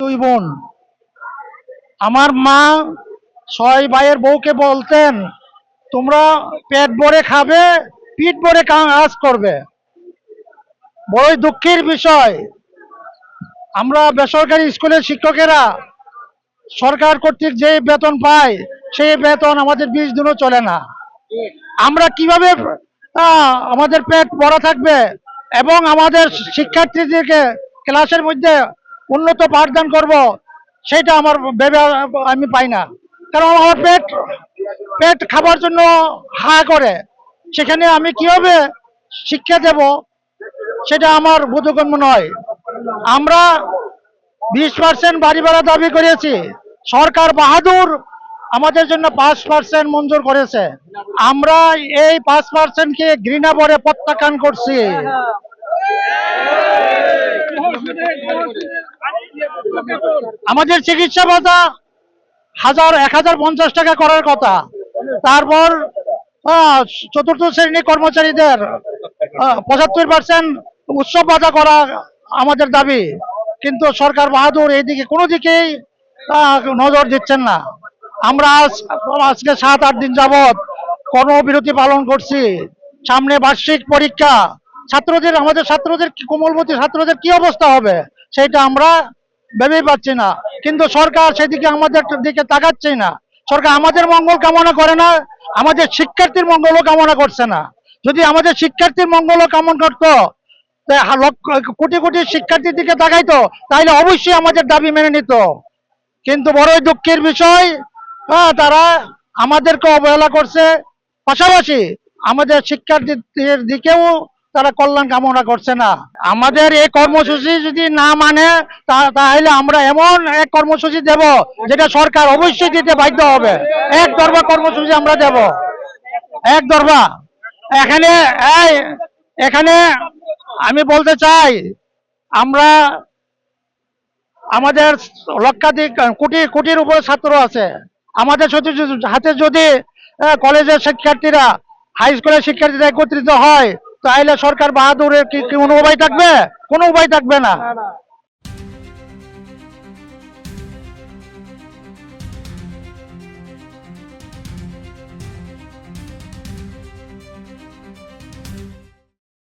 দুই বোন। আমার মা ছয় ভাইয়ের বউকে বলতেন, তোমরা পেট ভরে খাবে, পিঠ ভরে কাজ করবে। বড়ই দুঃখের বিষয়। আমরা বেসরকারি স্কুলের শিক্ষকেরা সরকার কর্তৃক যে বেতন পাই, সেই বেতন আমাদের বিশ দিনও চলে না। আমরা কীভাবে আমাদের পেট ভরা থাকবে এবং আমাদের শিক্ষার্থীদেরকে ক্লাসের মধ্যে উন্নত পাঠদান করব, সেটা আমার ভেবে আমি পাই না। কারণ আমার পেট পেট খাবার জন্য হা করে। সেখানে আমি কীভাবে শিক্ষা দেব, সেটা আমার বোধগম্য নয়। আমরা বিশ পার্সেন্ট বাড়ি ভাড়া দাবি করেছি। সরকার বাহাদুর আমাদের জন্য পাঁচ পার্সেন্ট মঞ্জুর করেছে। আমরা এই পাঁচ পার্সেন্টকে ঘৃণা ভরে প্রত্যাখ্যান করছি। আমাদের চিকিৎসা ভাতা হাজার, এক হাজার পঞ্চাশ টাকা করার কথা। তারপর চতুর্থ শ্রেণি কর্মচারীদের পঁচাত্তর পার্সেন্ট উৎসব ভাতা করা আমাদের দাবি। কিন্তু সরকার বাহাদুর এইদিকে কোনো দিকেই নজর দিচ্ছেন না। আমরা আজ, আজকে সাত, আট দিন যাবৎ কর্মবিরতি পালন করছি। সামনে বার্ষিক পরীক্ষা। ছাত্রদের, আমাদের ছাত্রদের কোমলমতি ছাত্রদের কি অবস্থা হবে? সেটা আমরা ভেবেই পাচ্ছি না। কিন্তু সরকার সেদিকে আমাদের দিকে তাকাচ্ছেই না। সরকার আমাদের মঙ্গল কামনা করে না, আমাদের শিক্ষার্থীর মঙ্গলও কামনা করছে না। যদি আমাদের শিক্ষার্থীর মঙ্গলও কামনা করতো কোটি কোটি শিক্ষার্থীর দিকে তাকাইতো, তাহলে অবশ্যই আমাদের দাবি মেনে নিত। কিন্তু বড়ই দুঃখের বিষয় হ্যাঁ তারা আমাদেরকে অবহেলা করছে। পাশাপাশি আমাদের শিক্ষার্থীদের দিকেও তারা কল্যাণ কামনা করছে না। আমাদের এই কর্মসূচি যদি না মানে তাহলে আমরা এমন এক কর্মসূচি দেব, যেটা সরকার অবশ্যই দিতে বাধ্য হবে। এক দরবা কর্মসূচি আমরা দেব। এক দরবা এখানে এখানে আমি বলতে চাই, আমরা আমাদের লক্ষাধিক, কোটি, কোটির উপরে ছাত্র আছে। আমাদের সাথে হাতে যদি কলেজের শিক্ষার্থীরা হাই স্কুলের শিক্ষার্থীরা একত্রিত হয় তাহলে সরকার বাহাদুরের কি কোনো উপায় থাকবে? কোনো উপায় থাকবে না।